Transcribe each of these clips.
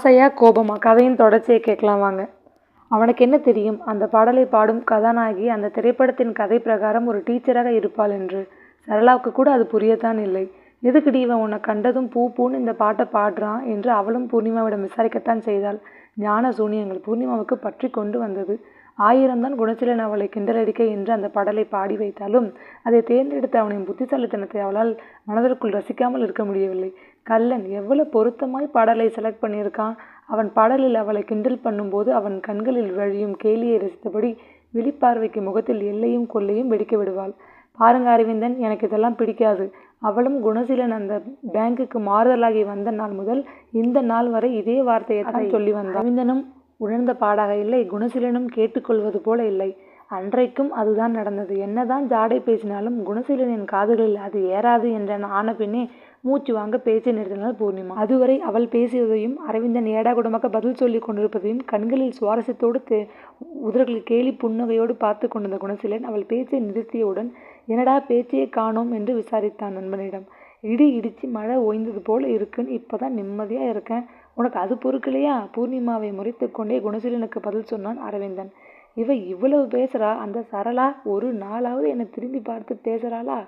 ஆசையா கோபமா? கதையின் தொடர்ச்சியை கேட்கலாம் வாங்க. அவனுக்கு என்ன தெரியும்? அந்த பாடலை பாடும் கதாநாயகி அந்த திரைப்படத்தின் கதை பிரகாரம் ஒரு டீச்சராக இருப்பாள் என்று. சரளாவுக்கு கூட அது புரியத்தான் இல்லை. எதுக்குடி இவன் உன்னை கண்டதும் பூ பூன்னு இந்த பாட்டை பாடுறான்? என்று அவளும் பூர்ணிமாவிடம் விசாரிக்கத்தான் செய்தாள். ஞான சூனியங்கள் பூர்ணிமாவுக்கு பற்றி கொண்டு வந்தது. ஆயிரம்தான் குணசீலன் அவளை கிண்டலடிக்க என்று அந்த பாடலை பாடி வைத்தாலும் அதை தேர்ந்தெடுத்த அவனின் புத்திசாலித்தனத்தை அவளால் மனதிற்குள் ரசிக்காமல் இருக்க முடியவில்லை. கள்ளன் எவ்வளவு பொருத்தமாய் பாடலை செலக்ட் பண்ணியிருக்கான். அவன் பாடலில் அவளை கிண்டல் பண்ணும்போது அவன் கண்களில் வழியும் கேலியை ரசித்தபடி விழிப்பார்வைக்கு முகத்தில் எல்லையும் கொல்லையும் வெடிக்க விடுவாள். பாருங்க அரவிந்தன் எனக்கு இதெல்லாம் பிடிக்காது. அவளும் குணசீலன் அந்த பேங்குக்கு மாறுதலாகி வந்த நாள் முதல் இந்த நாள் வரை இதே வார்த்தையை தான் சொல்லி வந்தான். அரவிந்தனும் உணர்ந்த பாடாக இல்லை குணசீலனும் கேட்டுக்கொள்வது போல இல்லை. அன்றைக்கும் அதுதான் நடந்தது. என்னதான் ஜாடை பேசினாலும் குணசீலனின் காதுகளில் அது ஏறாது என்ற ஆன பின்னே மூச்சு வாங்க பேச்சை நிறுத்தினாள் பூர்ணிமா. அதுவரை அவள் பேசியதையும் அரவிந்தன் ஏடாகுடமாக பதில் சொல்லி கொண்டிருப்பதையும் கண்களில் சுவாரஸ்யத்தோடு தே உதடுகளில் கேலி புன்னகையோடு பார்த்து கொண்டிருந்த குணசீலன் அவள் பேச்சை நிறுத்தியவுடன் என்னடா பேச்சையே காணோம் என்று விசாரித்தான் நண்பனிடம். இடி இடிச்சு மழை ஓய்ந்தது போல இருக்குன்னு இப்போதான் நிம்மதியாக இருக்கேன். உனக்கு அது பொறுக்கலையா? பூர்ணிமாவை முறைத்து கொண்டே குணசீலனுக்கு பதில் சொன்னான் அரவிந்தன். இவ இவ்வளவு பேசுறா? அந்த சரளா ஒரு நாளாவது என்னை திரும்பி பார்த்து பேசுறாளா?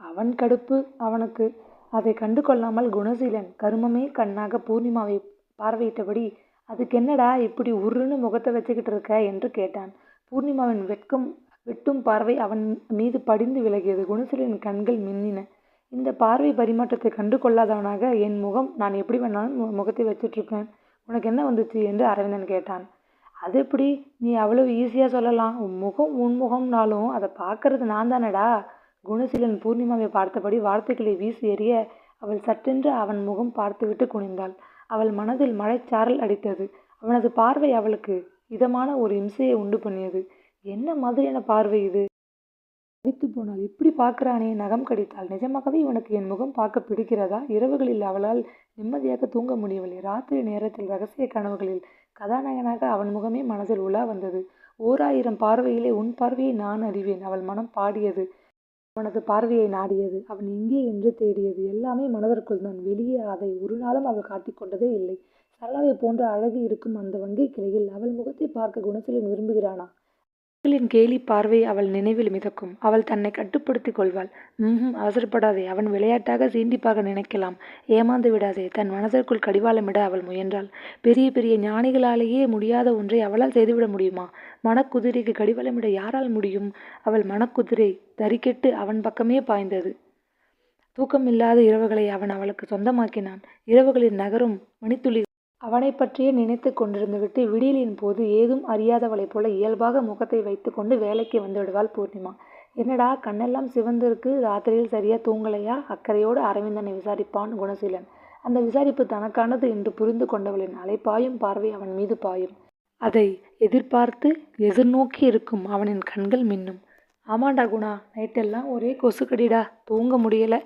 அவன் கடுப்பு அவனுக்கு. அதை கண்டு கொள்ளாமல் குணசீலன் கருமமே கண்ணாக பூர்ணிமாவை பார்வையிட்டபடி அதுக்கு என்னடா இப்படி உருன்னு முகத்தை வச்சுக்கிட்டு இருக்க? என்று கேட்டான். பூர்ணிமாவின் வெட்கம் வெட்டும் பார்வை அவன் மீது படிந்து விலகியது. குணசீலனின் கண்கள் மின்னின. இந்த பார்வை பரிமாற்றத்தை கண்டு கொள்ளாதவனாக என் முகம் நான் எப்படி வேணாலும் முகத்தை வச்சுட்டு உனக்கு என்ன வந்துச்சு? என்று அரவிந்தன் கேட்டான். அது எப்படி? நீ அவ்வளவு ஈஸியாக சொல்லலாம். உன் முகம் உன் முகம்னாலும் அதை பார்க்கறது நான் தானடா. குணசீலன் பூர்ணிமாவை பார்த்தபடி வார்த்தைகளை வீசி எறிய அவள் சட்டென்று அவன் முகம் பார்த்துவிட்டு குனிந்தாள். அவள் மனதில் மழைச்சாரல் அடித்தது. அவனது பார்வை அவளுக்கு இதமான ஒரு இம்சையை உண்டு பண்ணியது. என்ன மாதிரியான பார்வை இது? தவித்து போனாள் இப்படி பார்க்கறானே நகம் கடித்தாள் நிஜமாகவே இவனுக்கு என் முகம் பார்க்க பிடிக்கிறதா? இரவுகளில் அவளால் நிம்மதியாக தூங்க முடியவில்லை. ராத்திரி நேரத்தில் ரகசிய கனவுகளில் கதாநாயகனாக அவன் முகமே மனதில் உலா வந்தது. ஓராயிரம் பார்வையிலே உன் பார்வையை நான் அறிவேன். அவள் மனம் பாடியது. அவனது பார்வையை நாடியது. அவன் எங்கே என்று தேடியது. எல்லாமே மனதிற்குள் தான். வெளியே அதை ஒரு நாளும் அவள் காட்டிக்கொண்டதே இல்லை. சரளாவை போன்ற அழகு இருக்கும் அந்த வங்கி கிளையில் அவள் முகத்தை பார்க்க குணசீலன் விரும்புகிறானா? மக்களின் கேலி பார்வை அவள் நினைவில் மிதக்கும். அவள் தன்னை கட்டுப்படுத்திக் கொள்வாள். ம் அவசரப்படாதே. அவன் விளையாட்டாக சீண்டிப்பாக நினைக்கலாம். ஏமாந்து விடாதே. தன் மனதிற்குள் கடிவாளமிட அவள் முயன்றாள். பெரிய பெரிய ஞானிகளாலேயே முடியாத ஒன்றை அவளால் செய்துவிட முடியுமா? மனக்குதிரைக்கு கடிவாளமிட யாரால் முடியும்? அவள் மனக்குதிரை தறிக்கெட்டு அவன் பக்கமே பாய்ந்தது. தூக்கமில்லாத இரவுகளை அவன் அவளுக்கு சொந்தமாக்கினான். இரவுகளில் நகரும் மணித்துளி அவனை பற்றியே நினைத்து கொண்டிருந்துவிட்டு விடியலின் போது ஏதும் அறியாதவளைப் போல இயல்பாக முகத்தை வைத்துக்கொண்டு வேலைக்கு வந்துவிடுவாள் பூர்ணிமா. என்னடா கண்ணெல்லாம் சிவந்திருக்கு ராத்திரியில் சரியா தூங்கலையா? அக்கறையோடு அரவிந்தனை விசாரிப்பான் குணசீலன். அந்த விசாரிப்பு தனக்கானது என்று புரிந்து கொண்டவளின் அலைப்பாயும் பார்வை அவன் மீது பாயும். அதை எதிர்பார்த்து எதிர்நோக்கி இருக்கும் அவனின் கண்கள் மின்னும். ஆமாண்டா குணா நைட்டெல்லாம் ஒரே கொசுக்கடிடா தூங்க முடியல.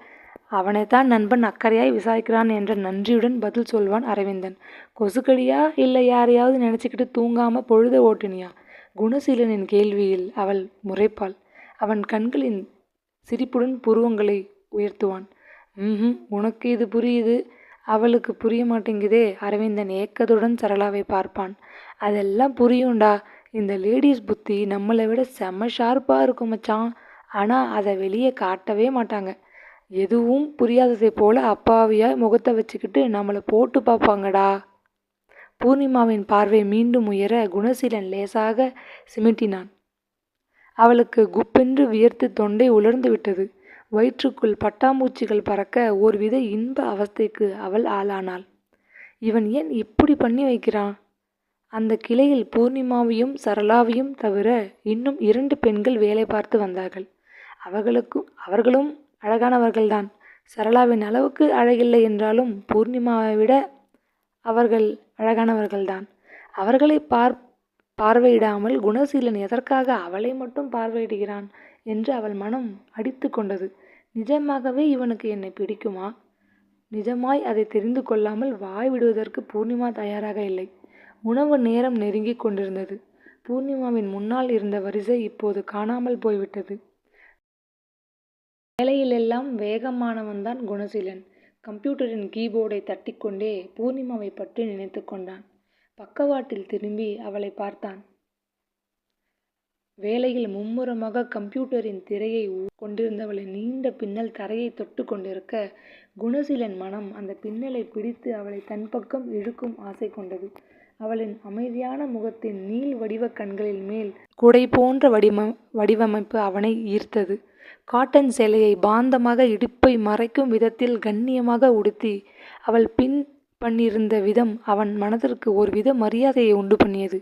அவனைத்தான் நண்பன் அக்கறையாய் விசாரிக்கிறான் என்ற நன்றியுடன் பதில் சொல்வான் அரவிந்தன். கொசுக்கடியா இல்லை யாரையாவது நினச்சிக்கிட்டு தூங்காம பொழுத ஓட்டினியா? குணசீலனின் கேள்வியில் அவள் முறைப்பாள். அவன் கண்களின் சிரிப்புடன் புருவங்களை உயர்த்துவான். ம் உனக்கு இது புரியுது? அவளுக்கு புரிய மாட்டேங்குதே அரவிந்தன் ஏக்கத்துடன் சரளாவை பார்ப்பான். அதெல்லாம் புரியும்டா. இந்த லேடிஸ் புத்தி நம்மளை விட செம ஷார்ப்பாக இருக்கும் மச்சான். ஆனால் அதை வெளியே காட்டவே மாட்டாங்க. எதுவும் புரியாததை போல அப்பாவியாய் முகத்தை வச்சுக்கிட்டு நம்மளை போட்டு பார்ப்பாங்கடா. பூர்ணிமாவின் பார்வை மீண்டும் உயர குணசீலன் லேசாக சிமிட்டினான். அவளுக்கு குப்பென்று வியர்த்து தொண்டை உலர்ந்து விட்டது. வயிற்றுக்குள் பட்டாம்பூச்சிகள் பறக்க ஒருவித இன்ப அவஸ்தைக்கு அவள் ஆளானாள். இவன் ஏன் இப்படி பண்ணி வைக்கிறான்? அந்த கிளையில் பூர்ணிமாவையும் சரளாவையும் தவிர இன்னும் இரண்டு பெண்கள் வேலை பார்த்து வந்தார்கள். அவர்களுக்கும் அவர்களும் அழகானவர்கள்தான். சரளாவின் அளவுக்கு அழகில்லை என்றாலும் பூர்ணிமாவை விட அவர்கள் அழகானவர்கள்தான். அவர்களை பார் பார்வையிடாமல் குணசீலன் எதற்காக அவளை மட்டும் பார்வையிடுகிறான் என்று அவள் மனம் அடித்து கொண்டது. நிஜமாகவே இவனுக்கு என்னை பிடிக்குமா? நிஜமாய் அதை தெரிந்து கொள்ளாமல் வாய் விடுவதற்கு பூர்ணிமா தயாராக இல்லை. உணவு நேரம் நெருங்கிக் கொண்டிருந்தது. பூர்ணிமாவின் முன்னால் இருந்த வரிசை இப்போது காணாமல் போய்விட்டது. வேலையிலெல்லாம் வேகமானவன்தான் குணசீலன். கம்ப்யூட்டரின் கீபோர்டை தட்டிக்கொண்டே பூர்ணிமாவை பற்றி நினைத்து கொண்டான். பக்கவாட்டில் திரும்பி அவளை பார்த்தான். வேலையில் மும்முரமாக கம்ப்யூட்டரின் திரையை கொண்டிருந்தவளின் நீண்ட பின்னல் தரையை தொட்டு கொண்டிருக்க குணசீலன் மனம் அந்த பின்னலை பிடித்து அவளை தன் பக்கம் இழுக்கும் ஆசை கொண்டது. அவளின் அமைதியான முகத்தின் நீள் வடிவ கண்களின் மேல் குடை போன்ற வடிவ வடிவமைப்பு அவனை ஈர்த்தது. காட்டன் சேலையை பாந்தமாக இடுப்பை மறைக்கும் விதத்தில் கண்ணியமாக உடுத்தி அவள் பின் பண்ணியிருந்த விதம் அவன் மனதிற்கு ஒருவித மரியாதையை உண்டு பண்ணியது.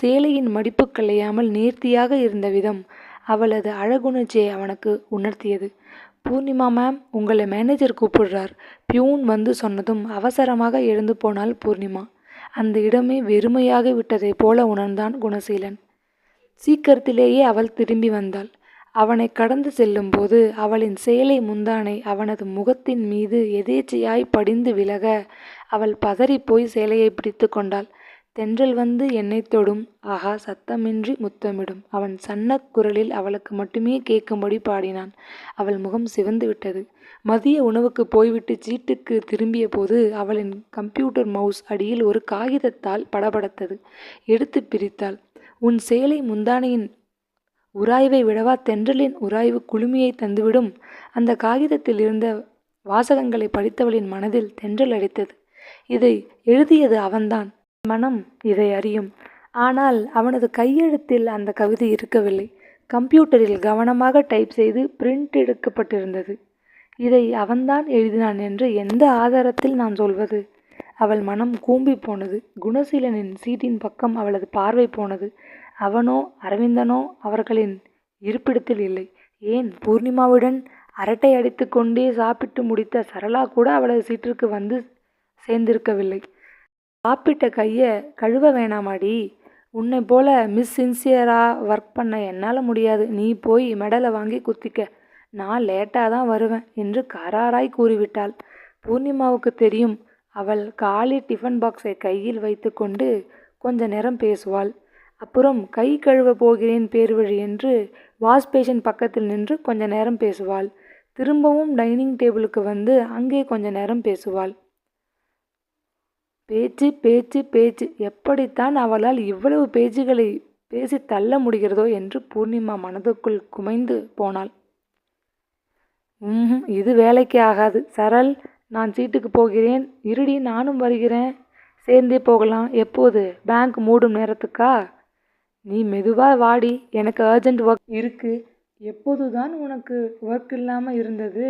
சேலையின் மடிப்பு கலையாமல் நேர்த்தியாக இருந்த விதம் அவளது அழகுணர்ச்சியை அவனுக்கு உணர்த்தியது. பூர்ணிமா மேம் உங்களை மேனேஜர் கூப்பிடுறார். பியூன் வந்து சொன்னதும் அவசரமாக எழுந்து போனாள் பூர்ணிமா. அந்த இடமே வெறுமையாக விட்டதைப் போல உணர்ந்தான் குணசீலன். சீக்கிரத்திலேயே அவள் திரும்பி வந்தாள். அவனை கடந்து செல்லும்போது அவளின் சேலை முந்தானை அவனது முகத்தின் மீது எதேச்சையாய் படிந்து விலக அவள் பதறிப்போய் சேலையை பிடித்து கொண்டாள். தென்றல் வந்து என்னை தொடும். ஆஹா சத்தமின்றி முத்தமிடும். அவன் சன்ன குரலில் அவளுக்கு மட்டுமே கேட்கும்படி பாடினான். அவள் முகம் சிவந்து விட்டது. மதிய உணவுக்கு போய்விட்டு சீட்டுக்கு திரும்பிய போது அவளின் கம்ப்யூட்டர் மவுஸ் அடியில் ஒரு காகிதத்தால் படபடத்தது. எடுத்து பிரித்தாள். உன் சேலை முந்தானையின் உராய்வை விடவா தென்றலின் உராய்வு குளுமையை தந்துவிடும். அந்த காகிதத்தில் இருந்த வாசகங்களை படித்தவளின் மனதில் தென்றல் அடித்தது. இதை எழுதியது அவன்தான். மனம் இதை அறியும். ஆனால் அவனது கையெழுத்தில் அந்த கவிதை இருக்கவில்லை. கம்ப்யூட்டரில் கவனமாக டைப் செய்து பிரிண்ட் எடுக்கப்பட்டிருந்தது. இதை அவன்தான் எழுதினான் என்று எந்த ஆதாரத்தில் நான் சொல்வது? அவள் மனம் கூம்பி போனது. குணசீலனின் சீட்டின் பக்கம் அவளது பார்வை போனது. அவனோ அரவிந்தனோ அவர்களின் இருப்பிடத்தில் இல்லை. ஏன்? பூர்ணிமாவுடன் அரட்டை அடித்து கொண்டே சாப்பிட்டு முடித்த சரளா கூட அவளது சீட்டிற்கு வந்து சேர்ந்திருக்கவில்லை. சாப்பிட்ட கையை கழுவ வேணாமாடி. உன்னை போல மிஸ் சின்சியராக ஒர்க் பண்ண என்னால் முடியாது. நீ போய் மெடலை வாங்கி குத்திக்க. நான் லேட்டாக தான் வருவேன் என்று கராராய் கூறிவிட்டாள். பூர்ணிமாவுக்கு தெரியும் அவள் காலி டிஃபன் பாக்ஸை கையில் வைத்துக்கொண்டு கொஞ்ச நேரம் பேசுவாள். அப்புறம் கை கழுவ போகிறேன் பேர்வழி என்று வாஷ் பேஷன் பக்கத்தில் நின்று கொஞ்ச நேரம் பேசுவாள். திரும்பவும் டைனிங் டேபிளுக்கு வந்து அங்கே கொஞ்ச நேரம் பேசுவாள். பேச்சு பேச்சு பேச்சு. எப்படித்தான் அவளால் இவ்வளவு பேச்சுகளை பேசி தள்ள முடிகிறதோ என்று பூர்ணிமா மனதுக்குள் குமைந்து போனாள். ம் இது வேலைக்கு ஆகாது. சரல் நான் சீட்டுக்கு போகிறேன். இருடி நானும் வருகிறேன். சேர்ந்தே போகலாம். எப்போது? பேங்க் மூடும் நேரத்துக்கா? நீ மெதுவாக வாடி. எனக்கு அர்ஜெண்ட் ஒர்க் இருக்குது எப்போது தான் உனக்கு ஒர்க் இல்லாமல் இருந்தது?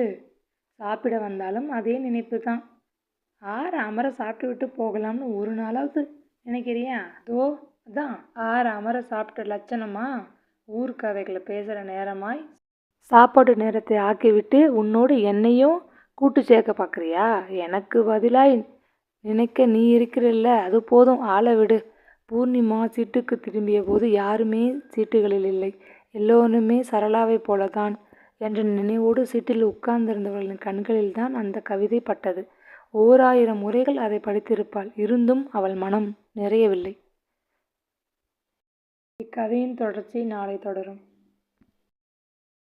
சாப்பிட வந்தாலும் அதே நினைப்பு தான் ஆறு அமர சாப்பிட்டு விட்டு போகலாம்னு ஒரு நாளாவது நினைக்கிறியா? தோ அதான். ஆறு அமர சாப்பிட்ட லட்சணமா? ஊர் கதைகளை பேசுகிற நேரமாய். சாப்பாடு நேரத்தை ஆக்கிவிட்டு உன்னோடு என்னையும் கூட்டு சேர்க்க பார்க்குறியா எனக்கு பதிலாக நினைக்க நீ இருக்கிறல்ல. அது போதும். ஆளை விடு. பூர்ணிமா சீட்டுக்கு திரும்பிய போது யாருமே சீட்டுகளில் இல்லை. எல்லோருமே சரளாவை போலதான் என்ற நினைவோடு சீட்டில் உட்கார்ந்திருந்தவர்களின் கண்களில்தான் அந்த கவிதை பட்டது. ஓராயிரம் முறைகள் அதை படித்திருப்பாள். இருந்தும் அவள் மனம் நிறையவில்லை. இக்கதையின் தொடர்ச்சி நாளை தொடரும்.